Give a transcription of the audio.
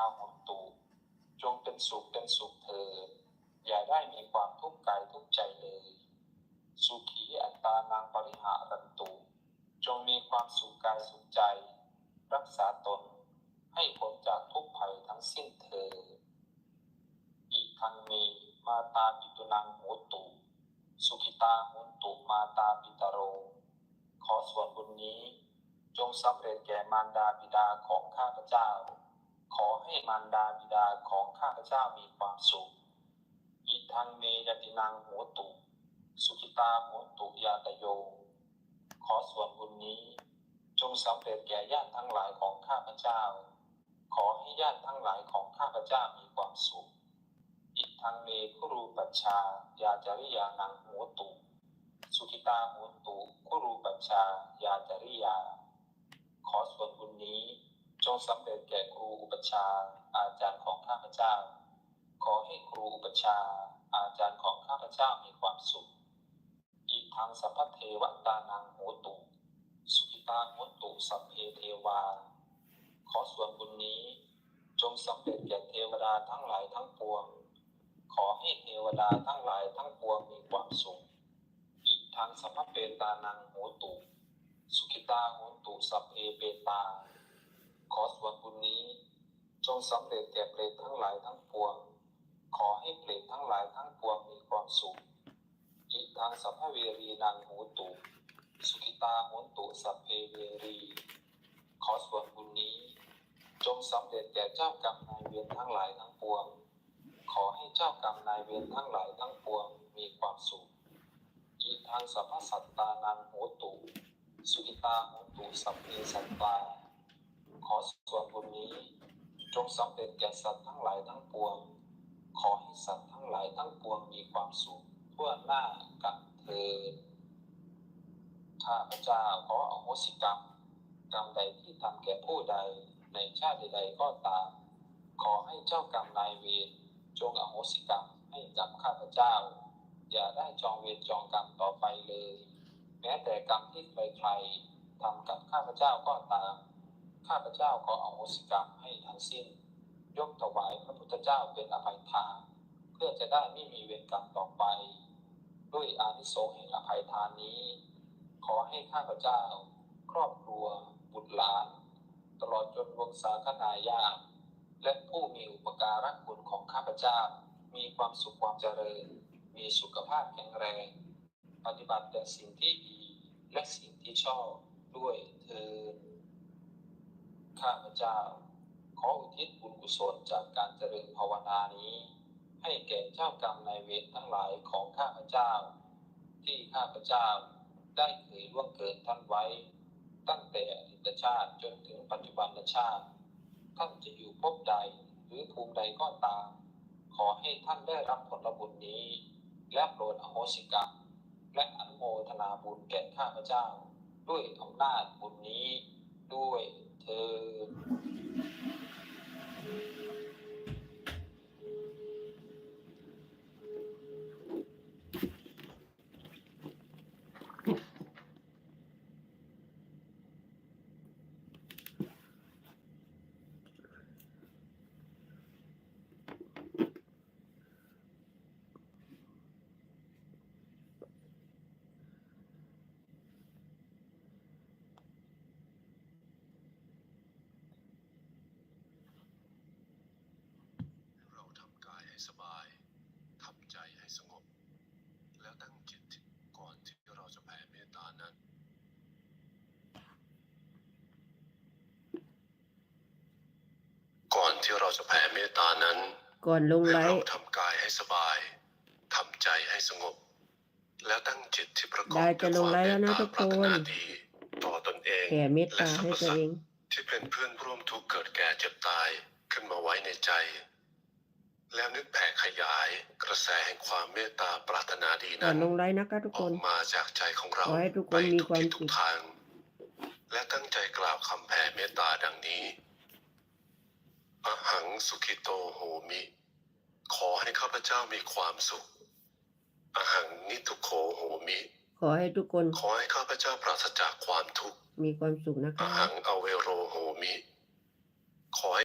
าหุนตุจงเป็นสุขเป็นสุขเถิดอย่าได้มีความทุกข์กายทุกข์ใจเลย สุขีอัตตานังปริหารันตุ จงมีความสุขกายสุขใจ รักษาตนให้พ้นจากทุกภัยทั้งสิ้นเถิดอีกทังเมมาตาปิตุนังโหตุ สุขิตาหนตุมาตาปิตโร ขอส่วนบุญนี้ จงสำเร็จแก่มารดาบิดาของข้าพเจ้า ขอให้มารดาบิดาของข้าพเจ้ามีความสุขอีกทังเมยตินังโหตุสุขิตาโหตุยาตโย ขอส่วนบุญนี้ จงสำเร็จแก่ญาติทั้งหลายของข้าพเจ้า ขอให้ญาติทั้งหลายของข้าพเจ้ามีความสุขอิทังเมคุรูปัชชายาจริยานังโหตุสุขิตาโหตุคุรูปัชชายาจริยา ขอส่วนบุญนี้ จ งสำเร็จแก่ครูอุปชาอาจารย์ของข้าพเจ้า ขอให้ครูอุปชาอาจารย์ของข้าพเจ้ามีความสุขอีกทางสัพพเทวตานังโหตุ สุขิตาโหตุสัพเพเทวา ขอส่วนบุญนี้จงสำเร็จแก่เทวดาทั้งหลายทั้งปวง ขอให้เทวดาทั้งหลายทั้งปวงมีความสุขอีกทางสัพพเปตานังโหตุ สุขิตาโหตุสัพเพเปตา ขอส่วนบุญนี้ จงสำเร็จแก่เปรตทั้งหลายทั้งปวง ขอให้เปรตทั้งหลายทั้งปวงมีความสุขอีกทางสัพพเวรีนางโหตุ สุขิตาโหตุสัพเพเวรี ขอส่วนบุญนี้ จงสำเร็จแก่เจ้ากรรมนายเวรทั้งหลายทั้งปวง ขอให้เจ้ากรรมนายเวรทั้งหลายทั้งปวงมีความสุขอีกทางสัพพสัตตานังโหตุ สุขิตาโหตุสัพเพสัตตา ขอส่วนบุญนี้ จงสำเร็จแก่สัตว์ทั้งหลายทั้งปวง ขอให้สัตว์ทั้งหลายทั้งปวงมีความสุขทั่วหน้ากันเถิดข้าพเจ้าขออโหสิกรรมกรรมใดที่ทำแก่ผู้ใดในชาติใดก็ตาม ขอให้เจ้ากรรมนายเวรจงอโหสิกรรมให้กับข้าพเจ้า อย่าได้จองเวรจองกรรมต่อไปเลย แม้แต่กรรมที่ใครๆทำกับข้าพเจ้าก็ตาม ข้าพเจ้าขออโหสิกรรมให้ทั้งสิ้น ยกถวายพระพุทธเจ้าเป็นอภัยทาน เพื่อจะได้ไม่มีเวรกรรมต่อไป ด้วยอานิสงส์แห่งอภัยทานนี้ ขอให้ข้าพเจ้า ครอบครัว บุตรหลาน ตลอดจนวงศาคณาญาติและผู้มีอุปการะคุณของข้าพเจ้า มีความสุขความเจริญ มีสุขภาพแข็งแรง ปฏิบัติแต่สิ่งที่ดีและสิ่งที่ชอบด้วยเธอ ข้าพเจ้า ขออุทิศบุญกุศลจากการเจริญภาวนานี้ ให้แก่เจ้ากรรมนายเวรทั้งหลายของข้าพเจ้า ที่ข้าพเจ้าได้เคยล่วงเกินท่านไว้ ตั้งแต่อดีตชาติจนถึงปัจจุบันชาติ ท่านจะอยู่ภพใดหรือภูมิใดก็ตาม ขอให้ท่านได้รับผลบุญนี้ และโปรดอโหสิกรรมและอนุโมทนาบุญแก่ข้าพเจ้า ด้วยอำนาจบุญนี้ด้วย เธอญ เราทำกายให้สบาย ทำใจให้สงบ แล้วตั้งจิตก่อนที่เราจะแผ่เมตตานั้น ก่อน ที่เราจะแผ่เมตตานั้น ก่อนลงไลให้เราฟ์ทำกายให้สบายทำใจให้สงบ แล้วตั้งจิตที่ประกอบได้จะลงไลฟ์แล้วนะด้วยทุกคความนเมตตาปรารถนาดีต่อตนเองแผ่เมตตาให้ตัวเองที่เป็นเพื่อนร่วมทุกข์เกิดแก่เจ็บตายขึ้นมาไว้ในใจ แล้วนึกแผ่ขยายกระแสแห่งความเมตตาปรารถนาดีก่อนั้นนลงไลฟ์นะคะทุกอคอนกมาจากใจของเราขอให้ทุกคนไปมีทุกความทิศทุสุกขทาง และตั้งใจกล่าวคำแผ่เมตตาดังนี้ อหังสุขิโตโหมิ ขอให้ข้าพเจ้ามีความสุข อหังนิทุโขโหมิ ขอให้ทุกคนขอให้ข้าพเจ้าปราศจากความทุกข์ มีความสุขนะอคะ หังอเวโรโหมิ ขอให้